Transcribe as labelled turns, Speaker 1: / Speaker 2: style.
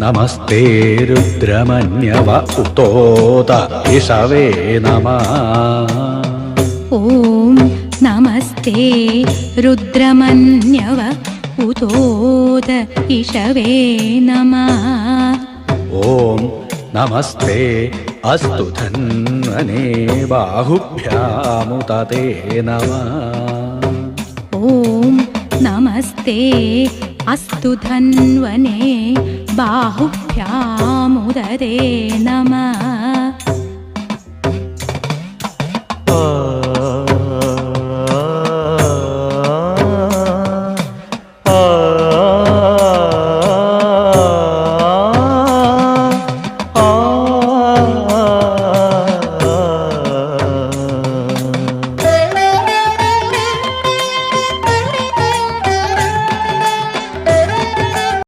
Speaker 1: नमस्ते रुद्रमन्यव उतोत इषवे नमः
Speaker 2: ॐ नमस्ते रुद्रमन्यव उतोत इषवे नमः
Speaker 1: ॐ नमस्ते अस्तु धन्वने बाहुभ्यामुतते नमः
Speaker 2: ॐ नमस्ते अस्तु धन्वने बाहुभ्यामुदरे नमः